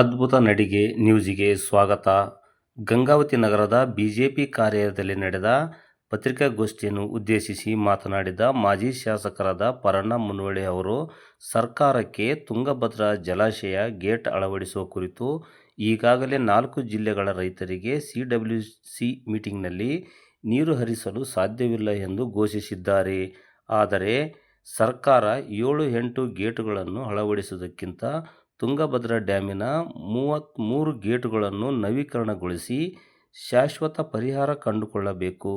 ಅದ್ಭುತ ನಡಿಗೆ ನ್ಯೂಸಿಗೆ ಸ್ವಾಗತ. ಗಂಗಾವತಿ ನಗರದ ಬಿಜೆಪಿ ಕಾರ್ಯಾಲಯದಲ್ಲಿ ನಡೆದ ಪತ್ರಿಕಾಗೋಷ್ಠಿಯನ್ನು ಉದ್ದೇಶಿಸಿ ಮಾತನಾಡಿದ ಮಾಜಿ ಶಾಸಕರಾದ ಪರಣ್ಣ ಮುನ್ವಳ್ಳಿ ಅವರು, ಸರ್ಕಾರಕ್ಕೆ ತುಂಗಭದ್ರಾ ಜಲಾಶಯ ಗೇಟ್ ಅಳವಡಿಸುವ ಕುರಿತು ಈಗಾಗಲೇ ನಾಲ್ಕು ಜಿಲ್ಲೆಗಳ ರೈತರಿಗೆ ಸಿಡಬ್ಲ್ಯುಸಿ ಮೀಟಿಂಗ್ನಲ್ಲಿ ನೀರು ಹರಿಸಲು ಸಾಧ್ಯವಿಲ್ಲ ಎಂದು ಘೋಷಿಸಿದ್ದಾರೆ. ಆದರೆ ಸರ್ಕಾರ ಏಳು ಎಂಟು ಗೇಟುಗಳನ್ನು ಅಳವಡಿಸುವುದಕ್ಕಿಂತ ತುಂಗಭದ್ರಾ ಡ್ಯಾಮಿನ ಮೂವತ್ತ್ಮೂರು ಗೇಟುಗಳನ್ನು ನವೀಕರಣಗೊಳಿಸಿ ಶಾಶ್ವತ ಪರಿಹಾರ ಕಂಡುಕೊಳ್ಳಬೇಕು.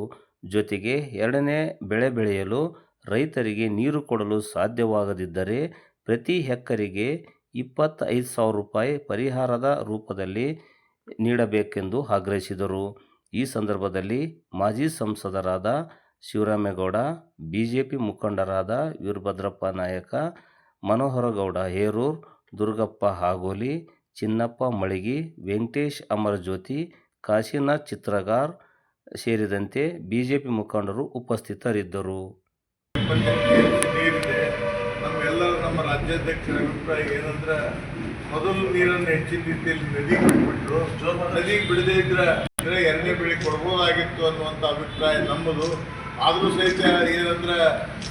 ಜೊತೆಗೆ ಎರಡನೇ ಬೆಳೆ ಬೆಳೆಯಲು ರೈತರಿಗೆ ನೀರು ಕೊಡಲು ಸಾಧ್ಯವಾಗದಿದ್ದರೆ ಪ್ರತಿ ಹೆಕ್ಕರಿಗೆ ಇಪ್ಪತ್ತೈದು ಸಾವಿರ ರೂಪಾಯಿ ಪರಿಹಾರದ ರೂಪದಲ್ಲಿ ನೀಡಬೇಕೆಂದು ಆಗ್ರಹಿಸಿದರು. ಈ ಸಂದರ್ಭದಲ್ಲಿ ಮಾಜಿ ಸಂಸದರಾದ ಶಿವರಾಮೇಗೌಡ, ಬಿಜೆಪಿ ಮುಖಂಡರಾದ ವೀರಭದ್ರಪ್ಪ ನಾಯಕ, ಮನೋಹರಗೌಡ ಹೇರೂರ್ ದುರ್ಗಪ್ಪ ಹಾಗೋಲಿ, ಚಿನ್ನಪ್ಪ ಮಳಿಗಿ, ವೆಂಕಟೇಶ್ ಅಮರಜ್ಯೋತಿ ಕಾಶಿನಾಥ್ ಚಿತ್ರಗಾರ್ ಸೇರಿದಂತೆ ಬಿಜೆಪಿ ಮುಖಂಡರು ಉಪಸ್ಥಿತರಿದ್ದರು. ನಮ್ಮೆಲ್ಲರೂ ನಮ್ಮ ರಾಜ್ಯಾಧ್ಯಕ್ಷರ ಅಭಿಪ್ರಾಯ ಏನಂದ್ರೆ, ಮೊದಲು ನೀರನ್ನು ಹೆಚ್ಚಿನ ರೀತಿಯಲ್ಲಿ ನದಿ ಬಿಟ್ಬಿಟ್ರು. ನದಿಗೆ ಬಿಡದೇ ಇದ್ರೆ ಎರಡನೇ ಬೆಳೆ ಕೊಡ್ಬೋದಾಗಿತ್ತು ಅನ್ನುವಂಥ ಅಭಿಪ್ರಾಯ ನಮ್ಮದು. ಆದರೂ ಸಹಿತ ಏನಂದ್ರೆ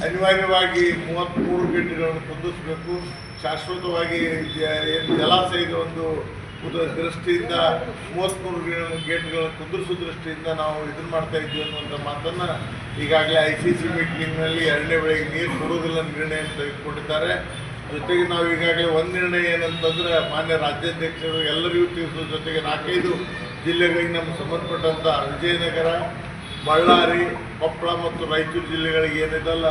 ಅನಿವಾರ್ಯವಾಗಿ ಮೂವತ್ತ್ಮೂರು ಗಂಟೆಗಳನ್ನು ಕುಂದಿಸ್ಬೇಕು. ಶಾಶ್ವತವಾಗಿ ಏನು ಜಲಾಶಯದ ಒಂದು ದೃಷ್ಟಿಯಿಂದ ಮೂವತ್ತ್ಮೂರು ಗೇಟ್ಗಳನ್ನು ಕುಂದಿರಿಸೋ ದೃಷ್ಟಿಯಿಂದ ನಾವು ಇದನ್ನು ಮಾಡ್ತಾ ಇದ್ವಿ ಅನ್ನುವಂಥ ಮಾತನ್ನು ಈಗಾಗಲೇ ಐ ಸಿ ಸಿ ಮೀಟಿಂಗ್ನಲ್ಲಿ ಎರಡನೇ ಬೆಳೆಗೆ ನೀರು ಕೊಡುವುದಿಲ್ಲ ನಿರ್ಣಯ ತೆಗೆದುಕೊಂಡಿದ್ದಾರೆ. ಜೊತೆಗೆ ನಾವು ಈಗಾಗಲೇ ಒಂದು ನಿರ್ಣಯ ಏನಂತಂದರೆ ಮಾನ್ಯ ರಾಜ್ಯಾಧ್ಯಕ್ಷರು ಎಲ್ಲರಿಗೂ ತಿಳಿಸೋ ಜೊತೆಗೆ ನಾಲ್ಕೈದು ಜಿಲ್ಲೆಗಳಿಗೆ ನಮ್ಗೆ ಸಂಬಂಧಪಟ್ಟಂಥ ವಿಜಯನಗರ, ಬಳ್ಳಾರಿ ಕೊಪ್ಪಳ ಮತ್ತು ರಾಯಚೂರು ಜಿಲ್ಲೆಗಳಿಗೆ ಏನಿದೆಲ್ಲ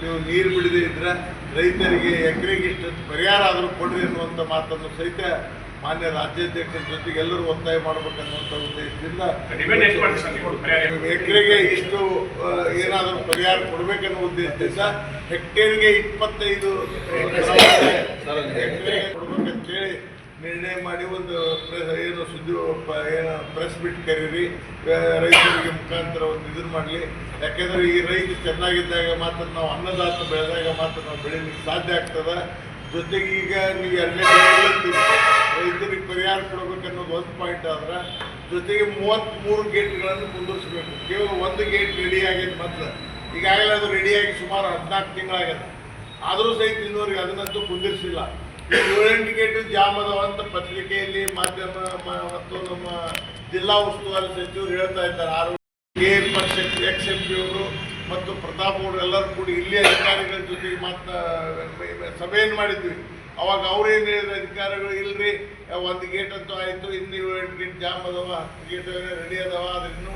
ನೀವು ನೀರು ಬಿಡದೇ ಇದ್ರೆ ರೈತರಿಗೆ ಎಕರೆಗೆ ಇಷ್ಟು ಪರಿಹಾರ ಆದರೂ ಕೊಡ್ರಿ ಅನ್ನುವಂಥ ಮಾತನ್ನು ಸಹಿತ ಮಾನ್ಯ ರಾಜ್ಯಾಧ್ಯಕ್ಷರ ಜೊತೆಗೆ ಎಲ್ಲರೂ ಒತ್ತಾಯ ಮಾಡಬೇಕನ್ನುವಂಥ ಉದ್ದೇಶದಿಂದ ಎಕರೆಗೆ ಇಷ್ಟು ಏನಾದರೂ ಪರಿಹಾರ ಕೊಡಬೇಕನ್ನೋ ಉದ್ದೇಶದಿಂದ ಹೆಕ್ಟೇರ್ಗೆ ಇಪ್ಪತ್ತೈದು ಹೆಕ್ಟೇರ್ಗೆ ಕೊಡ್ಬೇಕಂತೇಳಿ ನಿರ್ಣಯ ಮಾಡಿ ಒಂದು ಏನು ಸುದ್ದಿ ಏನು ಪ್ರೆಸ್ ಬಿಟ್ ಕರೀರಿ. ರೈತರಿಗೆ ಮುಖಾಂತರ ಒಂದು ಇದನ್ನು ಮಾಡಲಿ. ಯಾಕೆಂದರೆ ಈ ರೈತ ಚೆನ್ನಾಗಿದ್ದಾಗ ಮಾತ್ರ ನಾವು ಅನ್ನದಾತ ಬೆಳೆದಾಗ ಮಾತ್ರ ನಾವು ಬೆಳೀಲಿಕ್ಕೆ ಸಾಧ್ಯ ಆಗ್ತದೆ. ಜೊತೆಗೆ ಈಗ ನೀವು ಎರಡನೇ ರೈತರಿಗೆ ಪರಿಹಾರ ಕೊಡಬೇಕನ್ನೋದು ಒಂದು ಪಾಯಿಂಟ್ ಆದ್ರೆ, ಜೊತೆಗೆ ಮೂವತ್ತ್ಮೂರು ಗೇಟ್ಗಳನ್ನು ಮುಂದುವರಿಸಬೇಕು. ಕೇವಲ ಒಂದು ಗೇಟ್ ರೆಡಿ ಆಗೈತೆ ಮಾತ್ರ. ಈಗಾಗಲೇ ಅದು ರೆಡಿಯಾಗಿ ಸುಮಾರು ಹದಿನಾಲ್ಕು ತಿಂಗಳಾಗಿದೆ ಆದರೂ ಸಹಿತ ಇನ್ನೂರಿಗೆ ಅದನ್ನಂತೂ ಕುಂದಿರಿಸಿಲ್ಲ ಏಳೆಂಟು ಗೇಟು ಜಾಮ್ ಅದಾವ ಅಂತ ಪತ್ರಿಕೆಯಲ್ಲಿ ಮಾಧ್ಯಮ ಮತ್ತು ನಮ್ಮ ಜಿಲ್ಲಾ ಉಸ್ತುವಾರಿ ಸಚಿವರು ಹೇಳ್ತಾ ಇದ್ದಾರೆ. ಆರು ಕೆ ಎಕ್ಸ್ ಎಂ ಪಿ ಅವರು ಮತ್ತು ಪ್ರತಾಪ್ ಅವರು ಎಲ್ಲರೂ ಕೂಡ ಇಲ್ಲಿ ಅಧಿಕಾರಿಗಳ ಜೊತೆಗೆ ಮಾತಾ ಸಭೆಯನ್ನು ಮಾಡಿದ್ವಿ. ಅವಾಗ ಅವ್ರೇನು ಹೇಳಿದ್ರು, ಅಧಿಕಾರಿಗಳು ಇಲ್ರಿ, ಒಂದು ಗೇಟ್ ಅಂತೂ ಆಯಿತು, ಇನ್ನು ಏಳು ಗೇಟ್ ಜಾಮ್ ಅದಾವ, ಹತ್ತು ಗೇಟ್ ರೆಡಿ ಅದಾವ, ಆದ್ರೆ ಇನ್ನೂ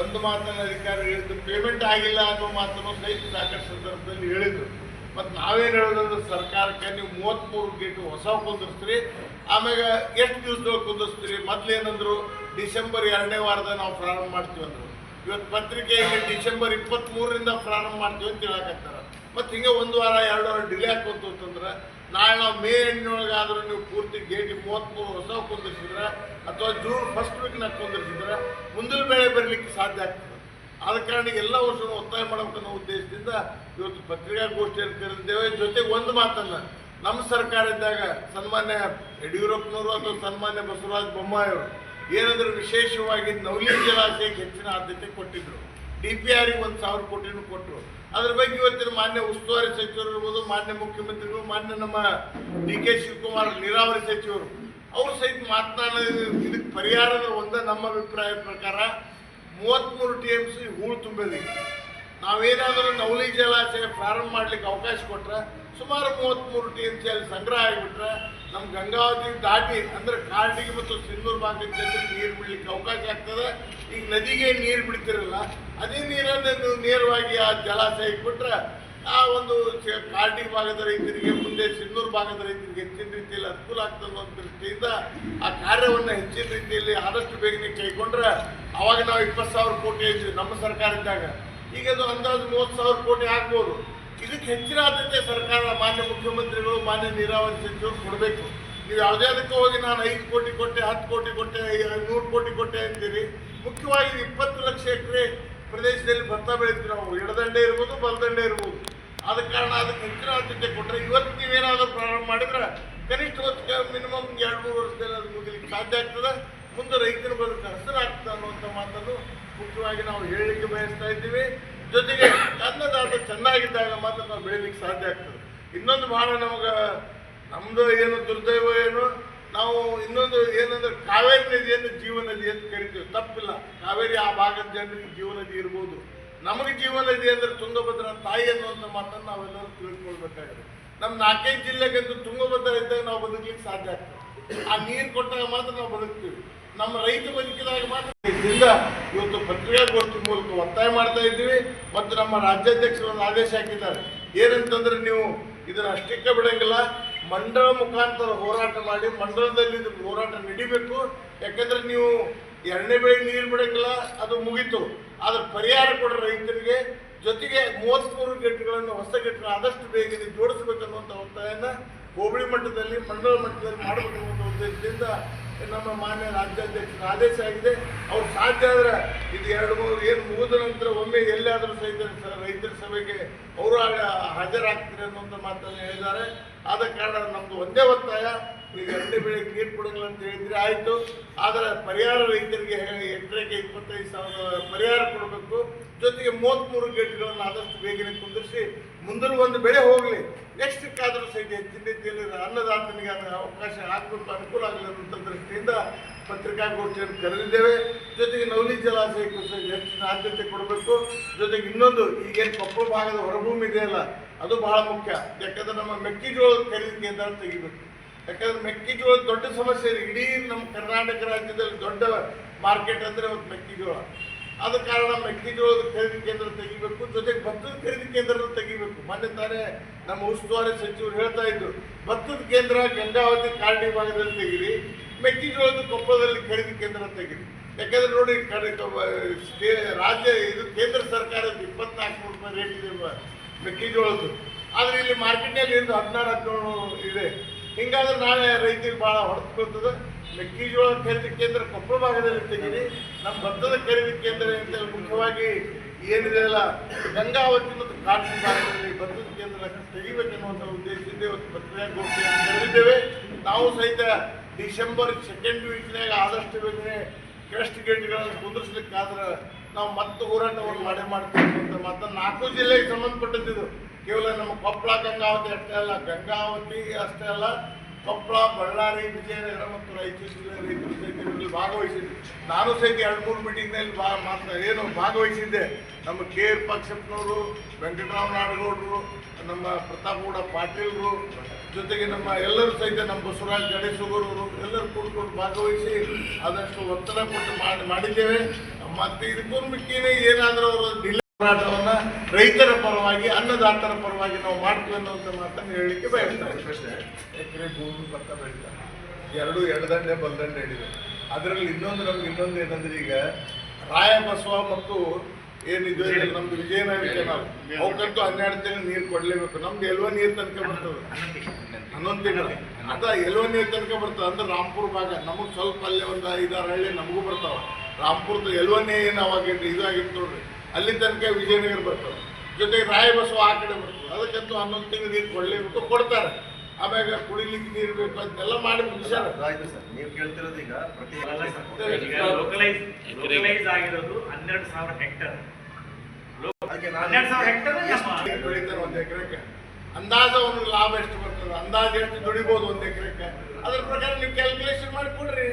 ಒಂದು ಮಾತನ್ನು ಅಧಿಕಾರಿಗಳು ಹೇಳಿದ್ದು ಪೇಮೆಂಟ್ ಆಗಿಲ್ಲ ಅನ್ನೋ ಮಾತನ್ನು ಸಹಿತ ಸಾಕಷ್ಟು ಸಂದರ್ಭದಲ್ಲಿ ಹೇಳಿದರು. ಮತ್ತು ನಾವೇನು ಹೇಳೋದಂದ್ರೆ ಸರ್ಕಾರಕ್ಕೆ ನೀವು ಮೂವತ್ತ್ಮೂರು ಗೇಟು ಹೊಸ ಕುಂದಿರ್ಸ್ರಿ ಆಮ್ಯಾಗ ಎಷ್ಟು ದಿವಸದೊಳಗೆ ಕುಂದಿರ್ಸ್ತೀರಿ? ಮೊದ್ಲೇನಂದ್ರು ಡಿಸೆಂಬರ್ ಎರಡನೇ ವಾರದ ನಾವು ಪ್ರಾರಂಭ ಮಾಡ್ತೀವಿ ಅಂದರು. ಇವತ್ತು ಪತ್ರಿಕೆಯಲ್ಲಿ ಡಿಸೆಂಬರ್ ಇಪ್ಪತ್ತ್ಮೂರರಿಂದ ಪ್ರಾರಂಭ ಮಾಡ್ತೀವಿ ಅಂತ ಹೇಳಕತ್ತಾರ. ಮತ್ತು ಹಿಂಗೆ ಒಂದು ವಾರ, ಎರಡು ವಾರ ಡಿಲೇ ಆಕೋತು ಅಂತಂದ್ರೆ ನಾಳೆ ನಾವು ಮೇ ಎಂಟನೊಳಗಾದ್ರೂ ನೀವು ಪೂರ್ತಿ ಗೇಟ್ ಮೂವತ್ತ್ಮೂರು ಹೊಸ ಕುಂದಿರ್ಸಿದ್ರೆ, ಅಥವಾ ಜೂನ್ ಫಸ್ಟ್ ವೀಕ್ನಾಗ ಕುಂದಿರ್ಸಿದ್ರೆ, ಮುಂದಿನ ಬೆಳೆ ಬರಲಿಕ್ಕೆ ಸಾಧ್ಯ ಆಗ್ತದೆ. ಆದ ಕಾರಣ ಎಲ್ಲ ವರ್ಷ ಒತ್ತಾಯ ಮಾಡಬೇಕನ್ನೋ ಉದ್ದೇಶದಿಂದ ಇವತ್ತು ಪತ್ರಿಕಾಗೋಷ್ಠಿಯಲ್ಲಿ ಕರೆದಿದ್ದೇವೆ. ಜೊತೆಗೆ ಒಂದು ಮಾತನ್ನ ನಮ್ಮ ಸರ್ಕಾರ ಇದ್ದಾಗ ಸನ್ಮಾನ್ಯ ಯಡಿಯೂರಪ್ಪನವರು ಅಥವಾ ಸನ್ಮಾನ್ಯ ಬಸವರಾಜ ಬೊಮ್ಮಾಯಿಯವರು ಏನಾದರೂ ವಿಶೇಷವಾಗಿ ನವಲಿ ಜಲಾಶಯಕ್ಕೆ ಹೆಚ್ಚಿನ ಆದ್ಯತೆ ಕೊಟ್ಟಿದ್ರು. ಡಿ ಪಿ ಆರಿಗೆ ಒಂದು ಸಾವಿರ ಕೋಟಿನೂ ಕೊಟ್ಟರು ಅದ್ರ ಬಗ್ಗೆ ಇವತ್ತಿನ ಮಾನ್ಯ ಉಸ್ತುವಾರಿ ಸಚಿವರು ಇರ್ಬೋದು, ಮಾನ್ಯ ಮುಖ್ಯಮಂತ್ರಿಗಳು, ಮಾನ್ಯ ನಮ್ಮ ಡಿ ಕೆ ಶಿವಕುಮಾರ್, ನೀರಾವರಿ ಸಚಿವರು, ಅವರು ಸಹಿತ ಮಾತನಾಡೋದು ಇದಕ್ಕೆ ಪರಿಹಾರದ ಒಂದ ನಮ್ಮ ಅಭಿಪ್ರಾಯ ಪ್ರಕಾರ ಮೂವತ್ತ್ಮೂರು ಟಿ ಎಂ ಸಿ ಹೂಳು ತುಂಬಿದೆ ನಾವೇನಾದರೂ ನವಲಿ ಜಲಾಶಯ ಪ್ರಾರಂಭ ಮಾಡಲಿಕ್ಕೆ ಅವಕಾಶ ಕೊಟ್ಟರೆ ಸುಮಾರು ಮೂವತ್ತ್ಮೂರು ಟಿ ಎಂ ಸಿ ಅಲ್ಲಿ ಸಂಗ್ರಹ ಆಗಿಬಿಟ್ರೆ ನಮ್ಮ ಗಂಗಾವತಿ ದಾಟಿ ಅಂದ್ರೆ ಕಾಡಿಗೆ ಮತ್ತು ಸಿಂಧೂರು ಭಾಗದ ಜನರಿಗೆ ನೀರು ಬಿಡಲಿಕ್ಕೆ ಅವಕಾಶ ಆಗ್ತದೆ. ಈಗ ನದಿಗೆ ನೀರು ಬಿಡ್ತಿರಲ್ಲ, ಅದೇ ನೀರನ್ನು ನೇರವಾಗಿ ಆ ಜಲಾಶಯಕ್ಕೆ ಬಿಟ್ರೆ ಆ ಒಂದು ಕಾರ್ಡಿ ಭಾಗದ ರೈತರಿಗೆ ಮುಂದೆ ಸಿಂಧೂರು ಭಾಗದ ರೈತರಿಗೆ ಹೆಚ್ಚಿನ ರೀತಿಯಲ್ಲಿ ಅನುಕೂಲ ಆಗ್ತದೆ ಅನ್ನೋ ದೃಷ್ಟಿಯಿಂದ ಆ ಕಾರ್ಯವನ್ನು ಹೆಚ್ಚಿನ ರೀತಿಯಲ್ಲಿ ಆದಷ್ಟು ಬೇಗನೆ ಕೈಗೊಂಡ್ರೆ ಅವಾಗ ನಾವು ಇಪ್ಪತ್ತು ಸಾವಿರ ಕೋಟಿ ಇದ್ವಿ ನಮ್ಮ ಸರ್ಕಾರ ಇದ್ದಾಗ ಈಗ ಅದು ಅಂದಾಜು ಮೂವತ್ತು ಸಾವಿರ ಕೋಟಿ ಆಗ್ಬೋದು. ಇದಕ್ಕೆ ಹೆಚ್ಚಿನ ಆದ್ಯತೆ ಸರ್ಕಾರ, ಮಾನ್ಯ ಮುಖ್ಯಮಂತ್ರಿಗಳು, ಮಾನ್ಯ ನೀರಾವರಿ ಸಚಿವರು ಕೊಡಬೇಕು. ನೀವು ಯಾವುದೇ ಅದಕ್ಕೆ ಹೋಗಿ ನಾನು ಐದು ಕೋಟಿ ಕೊಟ್ಟೆ, ಹತ್ತು ಕೋಟಿ ಕೊಟ್ಟೆ, ನೂರು ಕೋಟಿ ಕೊಟ್ಟೆ ಅಂತೀರಿ. ಮುಖ್ಯವಾಗಿ ಇಪ್ಪತ್ತು ಲಕ್ಷ ಎಕರೆ ಪ್ರದೇಶದಲ್ಲಿ ಭತ್ತ ಬೆಳಿತೀವಿ ನಾವು. ಎಡದಂಡೆ ಇರ್ಬೋದು, ಬಲದಂಡೆ ಇರ್ಬೋದು. ಆದ ಕಾರಣ ಅದಕ್ಕೆ ಹೆಚ್ಚಿನ ಆದ್ಯತೆ ಕೊಟ್ಟರೆ ಇವತ್ತು ನೀವೇನಾದರೂ ಪ್ರಾರಂಭ ಮಾಡಿದ್ರೆ ಕನಿಷ್ಠ ವರ್ಷಕ್ಕೆ ಮಿನಿಮಮ್ ಎರಡು ಮೂರು ವರ್ಷದಲ್ಲಿ ಅದು ಮುಗಿಲಿಕ್ಕೆ ಸಾಧ್ಯ ಆಗ್ತದೆ. ಮುಂದೆ ರೈತರು ಬದುಕು ಆಗ್ತದೆ ಅನ್ನುವಂಥ ಮಾತನ್ನು ಮುಖ್ಯವಾಗಿ ನಾವು ಹೇಳಲಿಕ್ಕೆ ಬಯಸ್ತಾ ಇದ್ದೀವಿ. ಜೊತೆಗೆ ಅನ್ನದಾತ ಚೆನ್ನಾಗಿದ್ದಾಗ ಮಾತ್ರ ನಾವು ಬೆಳೀಲಿಕ್ಕೆ ಸಾಧ್ಯ ಆಗ್ತದೆ. ಇನ್ನೊಂದು ಭಾಳ ನಮಗೆ ನಮ್ಮದು ಏನು ದುರ್ದೈವ ಏನು, ನಾವು ಇನ್ನೊಂದು ಏನಂದ್ರೆ ಕಾವೇರಿ ನದಿಯನ್ನು ಜೀವನದಿ ಅಂತ ಕರಿತೀವಿ. ತಪ್ಪಿಲ್ಲ. ಕಾವೇರಿ ಆ ಭಾಗದ ಜನರಿಗೆ ಜೀವನದಿ ಇರ್ಬೋದು. ನಮಗೆ ಜೀವನ ಇದೆ ಅಂದ್ರೆ ತುಂಗಭದ್ರ ತಾಯಿ ಅನ್ನುವಂಥ ಮಾತನ್ನು ನಾವೆಲ್ಲರೂ ತಿಳ್ಕೊಳ್ಬೇಕಾಗಿದೆ. ನಮ್ಮ ನಾಲ್ಕೈದು ಜಿಲ್ಲೆಗಂತೂ ತುಂಗಭದ್ರ ಇದ್ದಾಗ ನಾವು ಬದುಕಲಿಕ್ಕೆ ಸಾಧ್ಯ ಆಗ್ತದೆ. ಆ ನೀರು ಕೊಟ್ಟಾಗ ಮಾತ್ರ ನಾವು ಬದುಕ್ತೀವಿ. ನಮ್ಮ ರೈತ ಬದುಕಿದಾಗ ಮಾತ್ರ ಇದರಿಂದ ಇವತ್ತು ಪತ್ರಿಕಾಗೋಷ್ಠಿ ಮೂಲಕ ಒತ್ತಾಯ ಮಾಡ್ತಾ ಇದ್ದೀವಿ. ಮತ್ತು ನಮ್ಮ ರಾಜ್ಯಾಧ್ಯಕ್ಷರು ಒಂದು ಆದೇಶ ಹಾಕಿದ್ದಾರೆ. ಏನಂತಂದ್ರೆ ನೀವು ಇದನ್ನ ಅಷ್ಟಕ್ಕೆ ಬಿಡಂಗಿಲ್ಲ. ಮಂಡಳ ಮುಖಾಂತರ ಹೋರಾಟ ಮಾಡಿ ಮಂಡಳದಲ್ಲಿ ಇದ್ರ ಹೋರಾಟ ನಡಿಬೇಕು. ಯಾಕಂದ್ರೆ ನೀವು ಎರಡನೇ ಬೆಳೆ ನೀರು ಬಿಡಂಗಿಲ್ಲ, ಅದು ಮುಗೀತು. ಆದ್ರೆ ಪರಿಹಾರ ಕೊಡೋ ರೈತರಿಗೆ ಜೊತೆಗೆ ಮೂವತ್ತ್ಮೂರು ಗೇಟ್ಗಳನ್ನು ಹೊಸ ಗೇಟ್ಗಳನ್ನು ಆದಷ್ಟು ಬೇಗ ಜೋಡಿಸಬೇಕನ್ನುವಂಥ ಒತ್ತಾಯನ ಹೋಬಳಿ ಮಟ್ಟದಲ್ಲಿ, ಮಂಡಲ ಮಟ್ಟದಲ್ಲಿ ಮಾಡಬೇಕನ್ನುವಂಥ ಉದ್ದೇಶದಿಂದ ನಮ್ಮ ಮಾನ್ಯ ರಾಜ್ಯಾಧ್ಯಕ್ಷರ ಆದೇಶ ಆಗಿದೆ. ಅವ್ರು ಸಾಧ್ಯ ಆದರೆ ಇದು ಎರಡು ಮೂರು, ಏನು ಮುಗಿದ ನಂತರ ಒಮ್ಮೆ ಎಲ್ಲಾದರೂ ಸಹಿತ ರೈತರ ಸಭೆಗೆ ಅವರು ಹಾಜರಾಗ್ತಾರೆ ಅನ್ನುವಂಥ ಮಾತನ್ನು ಹೇಳಿದ್ದಾರೆ. ಆದ ಕಾರಣ ನಮ್ಮದು ಒಂದೇ ಒತ್ತಾಯ. ಈಗ ಎರಡು ಬೆಳೆ ನೀರು ಕೊಡಂಗಿಲ್ಲ ಅಂತ ಹೇಳಿದ್ರೆ ಆಯಿತು. ಆದರೆ ಪರಿಹಾರ ರೈತರಿಗೆ ಎಕರೆಗೆ ಇಪ್ಪತ್ತೈದು ಸಾವಿರ ಪರಿಹಾರ ಕೊಡಬೇಕು. ಜೊತೆಗೆ ಮೂವತ್ತ್ಮೂರು ಗೇಟ್ಗಳನ್ನು ಆದಷ್ಟು ಬೇಗನೆ ಕುಂದಿರಿಸಿ, ಮುಂದಿನ ಒಂದು ಬೆಳೆ ಹೋಗಲಿ. ನೆಕ್ಸ್ಟ್ ಆದರೂ ಸಹಿತ ಹೆಚ್ಚಿನ ರೀತಿಯಲ್ಲಿ ಅನ್ನದಾತನಿಗೆ ಅದರ ಅವಕಾಶ ಆಗಬೇಕು, ಅನುಕೂಲ ಆಗಲಿ ಅಂತ ದೃಷ್ಟಿಯಿಂದ ಪತ್ರಿಕಾಗೋಷ್ಠಿಯನ್ನು ಕರೆದಿದ್ದೇವೆ. ಜೊತೆಗೆ ನವಲಿ ಜಲಾಶಯಕ್ಕೂ ಸಹ ಹೆಚ್ಚಿನ ಆದ್ಯತೆ ಕೊಡಬೇಕು. ಜೊತೆಗೆ ಇನ್ನೊಂದು, ಈಗೇನು ಕೊಪ್ಪಳ ಭಾಗದ ಹೊರಭೂಮಿ ಇದೆಯಲ್ಲ, ಅದು ಬಹಳ ಮುಖ್ಯ. ಯಾಕಂದರೆ ನಮ್ಮ ಮೆಕ್ಕೆಜೋಳದ ಖರೀದಿ ಕೇಂದ್ರ ತೆಗಿಬೇಕು. ಯಾಕಂದ್ರೆ ಮೆಕ್ಕೆಜೋಳ ದೊಡ್ಡ ಸಮಸ್ಯೆ ಇಡೀ ನಮ್ಮ ಕರ್ನಾಟಕ ರಾಜ್ಯದಲ್ಲಿ ದೊಡ್ಡ ಮಾರ್ಕೆಟ್ ಅಂದರೆ ಒಂದು ಮೆಕ್ಕೆಜೋಳ. ಆದ ಕಾರಣ ಮೆಕ್ಕೆಜೋಳದ ಖರೀದಿ ಕೇಂದ್ರ ತೆಗಿಬೇಕು, ಜೊತೆಗೆ ಭತ್ತದ ಖರೀದಿ ಕೇಂದ್ರ ತೆಗಿಬೇಕು. ಮೊನ್ನೆ ತಾನೇ ನಮ್ಮ ಉಸ್ತುವಾರಿ ಸಚಿವರು ಹೇಳ್ತಾ ಇದ್ರು, ಭತ್ತದ ಕೇಂದ್ರ ಗಂಗಾವತಿ ಕಾರ್ಡಿ ಭಾಗದಲ್ಲಿ ತೆಗಿರಿ, ಮೆಕ್ಕೆಜೋಳದ ಕೊಪ್ಪಳದಲ್ಲಿ ಖರೀದಿ ಕೇಂದ್ರ ತೆಗಿರಿ. ಯಾಕಂದ್ರೆ ನೋಡಿ ರಾಜ್ಯ, ಇದು ಕೇಂದ್ರ ಸರ್ಕಾರದ ಇಪ್ಪತ್ನಾಲ್ಕು ರೂಪಾಯಿ ರೇಟ್ ಇದೆ ಮೆಕ್ಕೆಜೋಳದ್ದು. ಆದರೆ ಇಲ್ಲಿ ಮಾರ್ಕೆಟ್ನಲ್ಲಿ ನಲ್ಲಿ ಹದಿನಾರು, ಹದಿನೇಳು ಇದೆ. ಹಿಂಗಾದ್ರೆ ನಾಳೆ ರೈತರಿಗೆ ಭಾಳ ಹೊಡೆದುಕೊಳ್ತದೆ ಮೆಕ್ಕೆಜೋಳ ಖರೀದಿ ಕೇಂದ್ರ ಕೊಪ್ಪಳ ಭಾಗದಲ್ಲಿ ತೆಗೀರಿ. ನಮ್ಮ ಭತ್ತದ ಖರೀದಿ ಕೇಂದ್ರ ಅಂತ ಮುಖ್ಯವಾಗಿ ಏನಿದೆ ಅಲ್ಲ ಗಂಗಾವತಿ ಮತ್ತು ಕಾಟಿ ಭಾಗದಲ್ಲಿ ಭತ್ತದ ಕೇಂದ್ರ ತೆಗಿಬೇಕೆನ್ನುವಂಥ ಉದ್ದೇಶದಿಂದ ಇವತ್ತು ಪತ್ರಿಕಾಗೋಷ್ಠಿಯನ್ನು ಹೇಳಿದ್ದೇವೆ. ನಾವು ಸಹಿತ ಡಿಸೆಂಬರ್ ಸೆಕೆಂಡ್ ವೀಕ್ನಾಗ ಆದಷ್ಟು ಬೇಗನೆ ಕ್ರೆಸ್ಟ್ ಗೇಟ್ಗಳನ್ನು ಕುಂದಿರ್ಸ್ಲಿಕ್ಕಾದ್ರೆ ನಾವು ಮತ್ತೆ ಹೋರಾಟವನ್ನು ಮಾಡಿ ಮಾಡ್ತೀವಿ ಅಂತ ಮತ್ತೆ ನಾಲ್ಕು ಜಿಲ್ಲೆಗೆ ಸಂಬಂಧಪಟ್ಟಿದ್ದು ಕೇವಲ ನಮ್ಮ ಕೊಪ್ಪಳ, ಗಂಗಾವತಿ ಅಷ್ಟೇ ಅಲ್ಲ, ಗಂಗಾವತಿ ಅಷ್ಟೇ ಅಲ್ಲ, ಕೊಪ್ಪಳ, ಬಳ್ಳಾರಿ, ವಿಜಯನಗರ ಮತ್ತು ರಾಯಚೂರು ಜಿಲ್ಲೆ ರೈತರು ಇದರಲ್ಲಿ ಭಾಗವಹಿಸಿದ್ದೆ ನಾನು ಸಹಿತ ಎರಡು, ಮೂರು ಮೀಟಿಂಗ್ನಲ್ಲಿ ಬಾ ಮಾತ್ರ ಏನು ಭಾಗವಹಿಸಿದ್ದೆ. ನಮ್ಮ ಕೆ ಎರ್ ಪಕ್ಷಪ್ಪನವರು ವೆಂಕಟರಾವ್ ನಾಡಗೌಡರು, ನಮ್ಮ ಪ್ರತಾಪಗೌಡ ಪಾಟೀಲ್ರು, ಜೊತೆಗೆ ನಮ್ಮ ಎಲ್ಲರೂ ಸಹಿತ ನಮ್ಮ ಬಸವರಾಜ್ ಗಣೇಶಗೌಡರು ಎಲ್ಲರೂ ಕೂಡ್ಕೊಂಡು ಭಾಗವಹಿಸಿ ಆದಷ್ಟು ಒತ್ತಡ ಕೊಟ್ಟು ಮಾಡಿ ಮಾಡಿದ್ದೇವೆ. ಮತ್ತೆ ಇದಕ್ಕೂ ಮಿಕ್ಕಿನೇ ಏನಾದರೂ ಅವರು ಡಿಲೇ ಹೋರಾಟವನ್ನ ರೈತರ ಪರವಾಗಿ ಅನ್ನದಾತರ ಪರವಾಗಿ ನಾವು ಮಾಡ್ತೀವಿ ಅನ್ನುವಂಥ ಮಾತನ್ನು ಹೇಳಲಿಕ್ಕೆ ಬಯಸ್ತಾರೆ ಎಕರೆ ಭೂಮಿ ಭತ್ತ ಬೆಳೀತಾರೆ ಎರಡು ಎಡದಂಡೆ ಬಲದಂಡೆ ಹಿಡಿದೆ ಅದರಲ್ಲಿ ಇನ್ನೊಂದು ನಮ್ಗೆ ಇನ್ನೊಂದು ಏನಂದ್ರೆ ಈಗ ರಾಯ ಬಸವ ಮತ್ತು ಏನಿದೆ ನಮ್ದು ವಿಜಯನಗರ ಕೆನಾಲ್ ಅವಕ್ಕಂತೂ ಹನ್ನೆರಡು ತಿಂಗಳು ನೀರು ಕೊಡ್ಲೇಬೇಕು. ನಮ್ದು ಎಲ್ವ ನೀರು ತನಕ ಬರ್ತದೆ? ಹನ್ನೊಂದು ತಿಂಗಳು. ಅದ ಎಲ್ವ ನೀರು ತನಕ ಬರ್ತದೆ? ಅಂದ್ರೆ ರಾಮ್ಪುರ ಭಾಗ. ನಮಗ್ ಸ್ವಲ್ಪ ಅಲ್ಲೇ ಒಂದು ಐದಾರು ಹಳ್ಳಿ ನಮಗೂ ಬರ್ತಾವ. ರಾಮ್ಪುರದ ಎಲ್ವನ್ನೇ ಏನು ಅವಾಗ ಇದಾಗಿತ್ತು ನೋಡ್ರಿ. ಅಲ್ಲಿ ತನಕ ವಿಜಯನಗರ ಬರ್ತದೆ. ಜೊತೆಗೆ ರಾಯ ಬಸವ ಆ ಕಡೆ ಬರ್ತದೆ. ಅದಕ್ಕಂತೂ ಹನ್ನೊಂದು ತಿಂಗಳು ನೀರು ಕೊಡಲೇಬೇಕು ಕೊಡ್ತಾರೆ. ಆಮ್ಯಾಗ ಕುಡಿಲಿಕ್ಕೆ ನೀರು ಬೇಕು ಅದನ್ನೆಲ್ಲ ಮಾಡಿ ಮುಗಿಸ್ಯಾರ. ಆಯ್ತು ಸರ್. ನೀವು ಕೇಳ್ತಿರೋದು ಈಗ ಪ್ರತಿ ಈಗ ಲೋಕಲೈಸ್ ಲೋಕಲೈಸ್ ಆಗಿರೋದು ಹನ್ನೆರಡು ಸಾವಿರ ಹೆಕ್ಟರ್. ಅದಕ್ಕೆ ಹನ್ನೆರಡು ಸಾವಿರ ಹೆಕ್ಟರ್ ನಮ್ಮ ಬೆಳಿತಾರೆ ಒಂದು ಎಕರೆಗೆ? ಅಂದಾಜ ಒಂದು ಲಾಭ ಎಷ್ಟು ಬರ್ತದೆ? ಅಂದಾಜು ಎಷ್ಟು ದುಡಿಬೋದು ಒಂದ್ ಎಕರೆಗೆ? ಅದ್ರ ಪ್ರಕಾರ ನೀವು ಕ್ಯಾಲ್ಕುಲೇಷನ್ ಮಾಡಿ ಕೊಡ್ರಿ.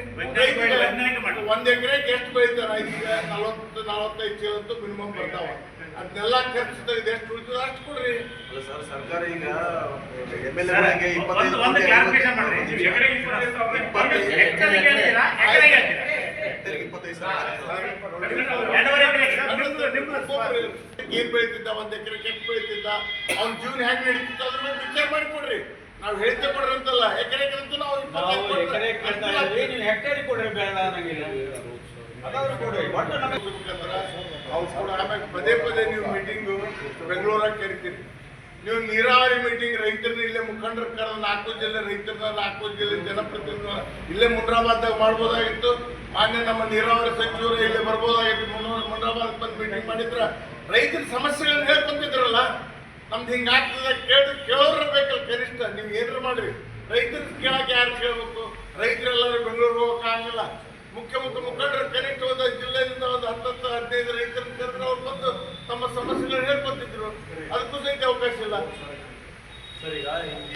ಒಂದ್ ಎಕರೆಗೆ ಎಷ್ಟು ಬೆಳಿತಾರ? ಐದು ನಲವತ್ತು ನಲವತ್ತೈದು ಚೀಲ ಅಂತೂ ಮಿನಿಮಮ್ ಬರ್ತಾವ. ಅದನ್ನೆಲ್ಲ ಖರ್ಚು ಎಷ್ಟು ಉಳಿತದ ಅಷ್ಟು ಕೊಡ್ರಿ. ಅಲ್ಲ ಸರ್ ಸರ್ಕಾರ ಈಗ ಎಂ ಎಲ್ ಇಪ್ಪತ್ತೈದು ಇಪ್ಪತ್ತೈದು ಸಾವಿರ ಏನ್ ಬೆಳಿತಿದ್ದ? ಒಂದ್ ಎಕರೆ ಕೆಟ್ಟ ಬೆಳಿತಿದ್ದ. ಅವ್ನ ಜೀವನ ಹೆಂಗ್ ನಡೀತಿತ್ತು ಅದ್ರ ಮೇಲೆ ವಿಚಾರ ಮಾಡಿ ಕೊಡ್ರಿ ನಾವು ಹೇಳ್ತೇ ಕೊಡ್ರಿ ಅಂತಲ್ಲ ಎಕರೆ ಅಂತೂ ನಾವು ಎಕರೆ ನೀವು ಹೆಕ್ಟೇರಿ ಕೊಡ್ರಿ ಬೇಡ ಅನ್ನಂಗಿಲ್ಲ ಅವ್ರು ಕೂಡ ಆಮೇಲೆ ಪದೇ ಪದೇ ನೀವು ಮೀಟಿಂಗ್ ಬೆಂಗಳೂರಾಗ ಕರಿತೀರಿ ನೀವು ನೀರಾವರಿ ಮೀಟಿಂಗ್ ರೈತರನ್ನ ಇಲ್ಲೇ ಮುಖಂಡರ ಕರೆದ ನಾಲ್ಕು ಜಿಲ್ಲೆ ರೈತರನ್ನ ನಾಲ್ಕು ಜಿಲ್ಲೆ ಜನಪ್ರತಿನಿಧಿಗಳ ಇಲ್ಲೇ ಮುಂಡ್ರಾಬಾದ್ದಾಗ ಮಾಡ್ಬೋದಾಗಿತ್ತು. ಮಾನ್ಯ ನಮ್ಮ ನೀರಾವರಿ ಸಚಿವರು ಇಲ್ಲೇ ಬರ್ಬೋದಾಗಿತ್ತು. ಮುನ್ನೂರ ಮುಂಡ್ರಾಬಾದ್ ಬಂದು ಮಾಡಿದ್ರ ರೈತರ ಸಮಸ್ಯೆಗಳನ್ನ ಹೇಳ್ಕೊಂತಿದ್ರಲ್ಲ, ನಮ್ದು ಹಿಂಗಾಗ್ತದೆ ಕೇಳಿದ್ರೆ ಕೇಳೋರ ಬೇಕಲ್ಲ ಕನಿಷ್ಠ. ನೀವು ಏನಾರು ಮಾಡ್ರಿ. ರೈತರ ಕೇಳಕ್ಕೆ ಯಾರು ಕೇಳಬೇಕು? ರೈತರೆಲ್ಲರೂ ಬೆಂಗಳೂರಿಗೆ ಹೋಗೋಕ್ಕಾಗಲ್ಲ ಮುಖ್ಯ ಮುಖ್ಯ ಮುಖಂಡರು ಕನಿಷ್ಠ ಒಂದು ಜಿಲ್ಲೆಯಿಂದ ಒಂದು ಹತ್ತತ್ತು, ಹದಿನೈದು ರೈತರನ್ನ ಕರೆದ್ರೆ ಅವ್ರು ಬಂದು ತಮ್ಮ ಸಮಸ್ಯೆಗಳನ್ನ ಹೇಳ್ಕೊತಿದ್ರು. ಅದಕ್ಕೂ ಸಹಿತ ಅವಕಾಶ ಇಲ್ಲ. ಸರ್